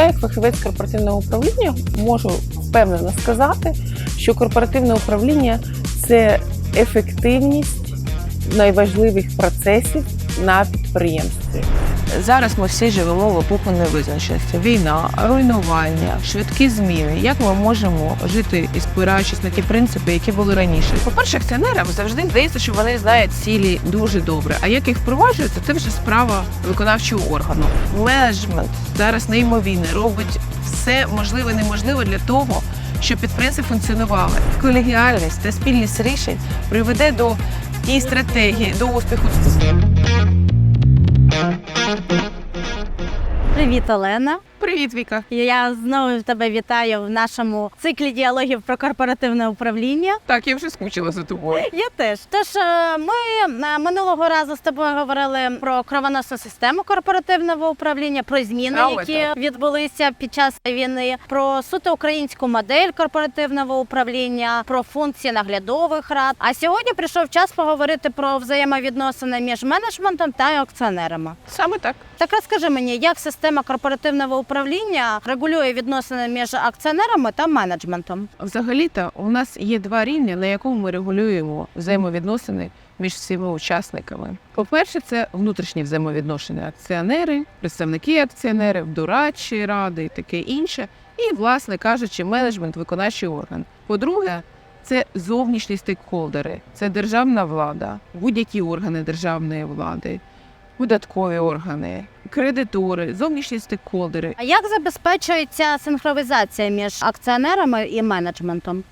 Я, як фахівець корпоративного управління, можу впевнено сказати, що корпоративне управління це ефективність найважливіших процесів на підприємстві. Зараз ми всі живемо в епоху невизначеності. Війна, руйнування, швидкі зміни. Як ми можемо жити і спираючись на ті принципи, які були раніше? По-перше, акціонерам завжди здається, що вони знають цілі дуже добре. А як їх впроваджується, це вже справа виконавчого органу. Менеджмент зараз неймовірний, робить все можливе, неможливе для того. Щоб підприємства функціонували, колегіальність та спільність рішень приведе до тієї стратегії, до успіху. Thank you. Привіт, Олена. Привіт, Віка. Я знову тебе вітаю в нашому циклі діалогів про корпоративне управління. Так, я вже скучила за тобою. Я теж. Тож е, ми е, минулого разу з тобою говорили про кровоносну систему корпоративного управління, про зміни, А, які так. відбулися під час війни, про суто українську модель корпоративного управління, про функції наглядових рад. А сьогодні прийшов час поговорити про взаємовідносини між менеджментом та акціонерами. Саме так. Так розкажи мені, як система корпоративного управління регулює відносини між акціонерами та менеджментом? Взагалі-то у нас є два рівні, на якому ми регулюємо взаємовідносини між всіма учасниками. По-перше, це внутрішні взаємовідношення акціонери, представники акціонерів, дорадчі ради і таке інше. І, власне кажучи, менеджмент, виконавчий орган. По-друге, це зовнішні стейкхолдери, це державна влада, будь-які органи державної влади, податкові органи, кредитори, зовнішні стейкхолдери. А як забезпечується синхронізація між акціонерами і менеджментом?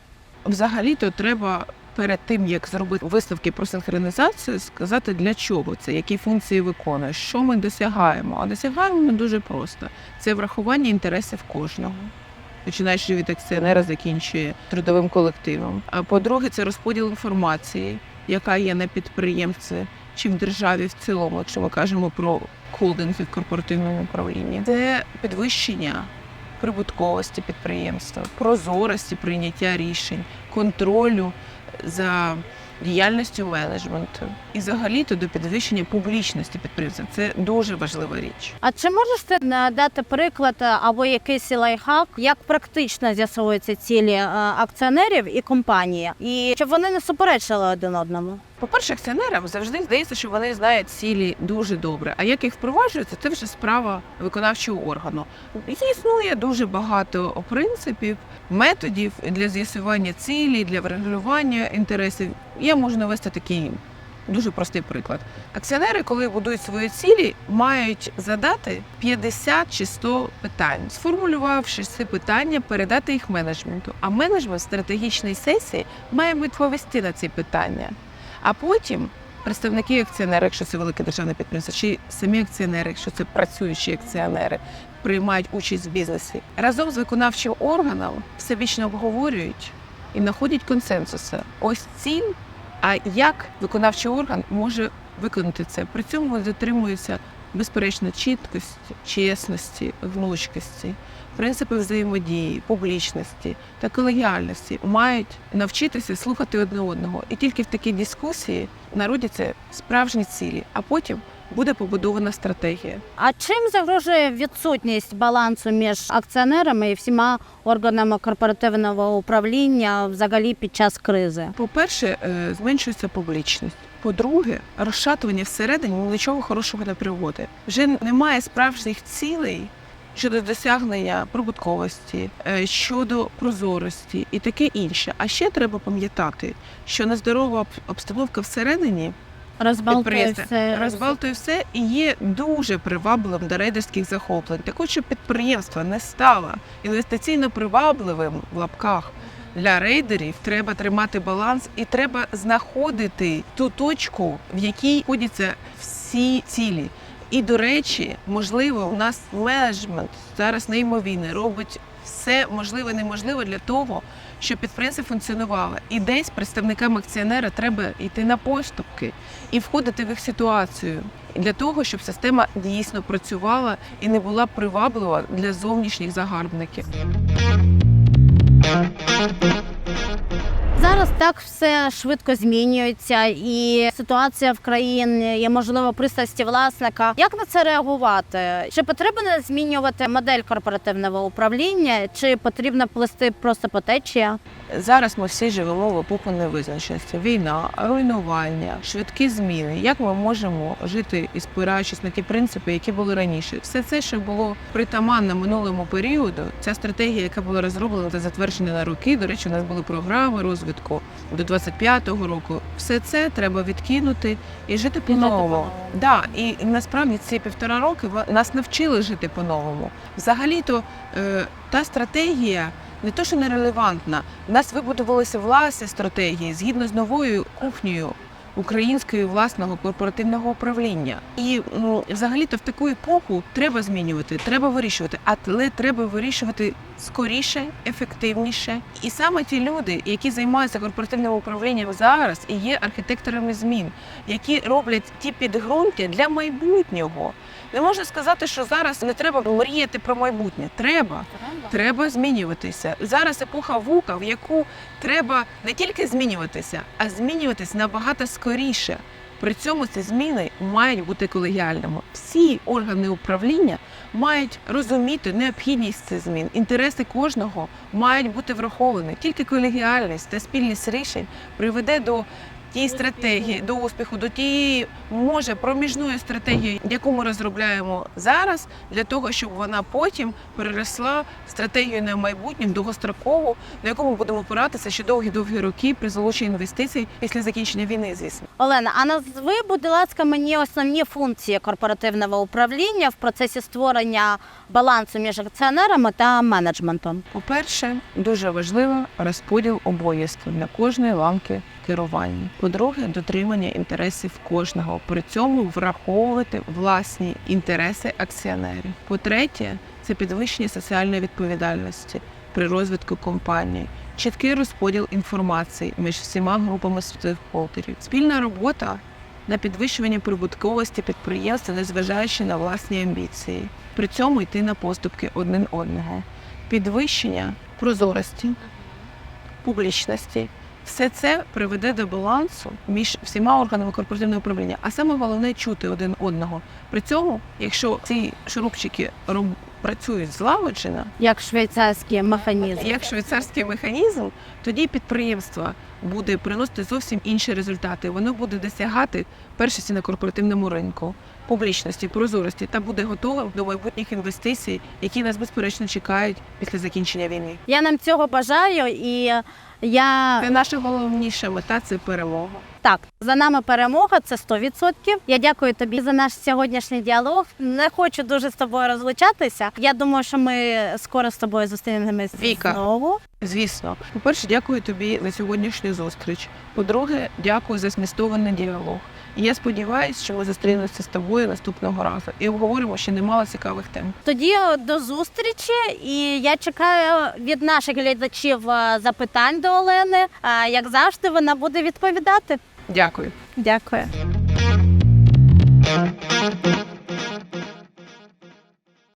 Взагалі-то треба перед тим, як зробити виставки про синхронізацію, сказати для чого це, які функції виконує, що ми досягаємо. А досягаємо ми дуже просто: це врахування інтересів кожного. Починаючи від акціонера, закінчує трудовим колективом. А по-друге, це розподіл інформації, яка є на підприємці чи в державі в цілому, якщо ми кажемо про холдинги в корпоративному управлінні. Це підвищення прибутковості підприємства, прозорості прийняття рішень, контролю за діяльністю менеджменту і взагалі-то до підвищення публічності підприємства. Це дуже важлива річ. А чи можеш ти надати приклад е, або якийсь лайфхак, як практично з'ясовуються цілі е, акціонерів і компанії, і щоб вони не суперечили один одному? По-перше, акціонерам завжди здається, що вони знають цілі дуже добре. А як їх впроваджується, це вже справа виконавчого органу. Існує дуже багато принципів, методів для з'ясування цілі, для врегулювання інтересів. Я можу навести такий дуже простий приклад. Акціонери, коли будують свої цілі, мають задати 50 чи 100 питань, сформулювавши ці питання, передати їх менеджменту. А менеджмент стратегічній сесії має відповісти на ці питання. А потім представники акціонери, якщо це велике державне підприємство, чи самі акціонери, якщо це працюючі акціонери, приймають участь в бізнесі, разом з виконавчим органом всебічно обговорюють і знаходять консенсуси. Ось ціль, а як виконавчий орган може виконати це. При цьому дотримується безперечно чіткості, чесності, гнучкості, принципи взаємодії, публічності та колегіальності мають навчитися слухати одне одного. І тільки в такій дискусії народяться справжні цілі, а потім буде побудована стратегія. А чим загрожує відсутність балансу між акціонерами і всіма органами корпоративного управління взагалі під час кризи? По-перше, е, зменшується публічність. По-друге, розшатування всередині нічого хорошого не приводить. Вже немає справжніх цілей щодо досягнення прибутковості, е, щодо прозорості і таке інше. А ще треба пам'ятати, що нездорова обстановка всередині Розбалтує все. розбалтує все і є дуже привабливим до рейдерських захоплень. Так от, щоб підприємство не стало інвестиційно привабливим в лапках. Для рейдерів треба тримати баланс і треба знаходити ту точку, в якій ходяться всі цілі. І до речі, можливо, у нас менеджмент зараз неймовірний, робить все можливе, неможливе для того, щоб підприємство функціонувало. І десь представникам акціонера треба йти на поступки і входити в їх ситуацію для того, щоб система дійсно працювала і не була приваблива для зовнішніх загарбників. thank you Зараз так все швидко змінюється, і ситуація в країні, і можливо пристрасті власника. Як на це реагувати? Чи потрібно змінювати модель корпоративного управління, чи потрібно плести просто по течія? Зараз ми всі живемо в епоху невизначеності. Війна, руйнування, швидкі зміни. Як ми можемо жити і спираючись на ті принципи, які були раніше? Все це, що було притаманно минулому періоду, ця стратегія, яка була розроблена та затверджена на роки. До речі, у нас були програми розвитку до 25-го року. Все це треба відкинути і жити по-новому. Да, і насправді ці півтора роки нас навчили жити по-новому. Взагалі-то е, та стратегія не то, що нерелевантна. У нас вибудувалися власні стратегії згідно з новою кухнею української власного корпоративного управління. І ну, взагалі-то в таку епоху треба змінювати, треба вирішувати, але треба вирішувати скоріше, ефективніше. І саме ті люди, які займаються корпоративним управлінням зараз, і є архітекторами змін, які роблять ті підґрунтя для майбутнього. Не можна сказати, що зараз не треба мріяти про майбутнє. Треба. Треба змінюватися. Зараз епоха вука, в яку треба не тільки змінюватися, а змінюватись набагато скоріше. При цьому ці зміни мають бути колегіальними. Всі органи управління мають розуміти необхідність цих змін. Інтереси кожного мають бути враховані. Тільки колегіальність та спільність рішень приведе до тієї стратегії, до успіху, до тієї може проміжної стратегії, яку ми розробляємо зараз, для того, щоб вона потім переросла в стратегію на майбутнє, довгострокову, на яку ми будемо опиратися ще довгі-довгі роки при залученні інвестицій після закінчення війни, звісно. Олена, а назви, будь ласка, мені основні функції корпоративного управління в процесі створення балансу між акціонерами та менеджментом. По-перше, дуже важливо розподіл обов'язків для кожної ланки керування. По-друге, дотримання інтересів кожного. При цьому враховувати власні інтереси акціонерів. По-третє, це підвищення соціальної відповідальності при розвитку компанії. Чіткий розподіл інформації між всіма групами стейкхолдерів. Спільна робота на підвищування прибутковості підприємства, незважаючи на власні амбіції. При цьому йти на поступки один одного підвищення прозорості, публічності. Все це приведе до балансу між всіма органами корпоративного управління. А саме головне чути один одного. При цьому, якщо ці шурупчики роб- працюють злагоджено, Як швейцарський механізм. як швейцарський механізм, тоді підприємство буде приносити зовсім інші результати. Воно буде досягати першості на корпоративному ринку, публічності, прозорості та буде готовим до майбутніх інвестицій, які нас безперечно чекають після закінчення війни. Я нам цього бажаю, і я Це наша головніша мета це перемога. так за нами перемога. Це 100%. Я дякую тобі за наш сьогоднішній діалог. Не хочу дуже з тобою розлучатися. Я думаю, що ми скоро з тобою зустрінемось Віка. знову. Звісно, по-перше, дякую тобі за сьогоднішню зустріч. По-друге, дякую за змістований діалог. І я сподіваюся, що ми зустрінемося з тобою наступного разу і обговоримо ще немало цікавих тем. Тоді до зустрічі, і я чекаю від наших глядачів е, запитань до Олени. А як завжди, вона буде відповідати. Дякую. Дякую.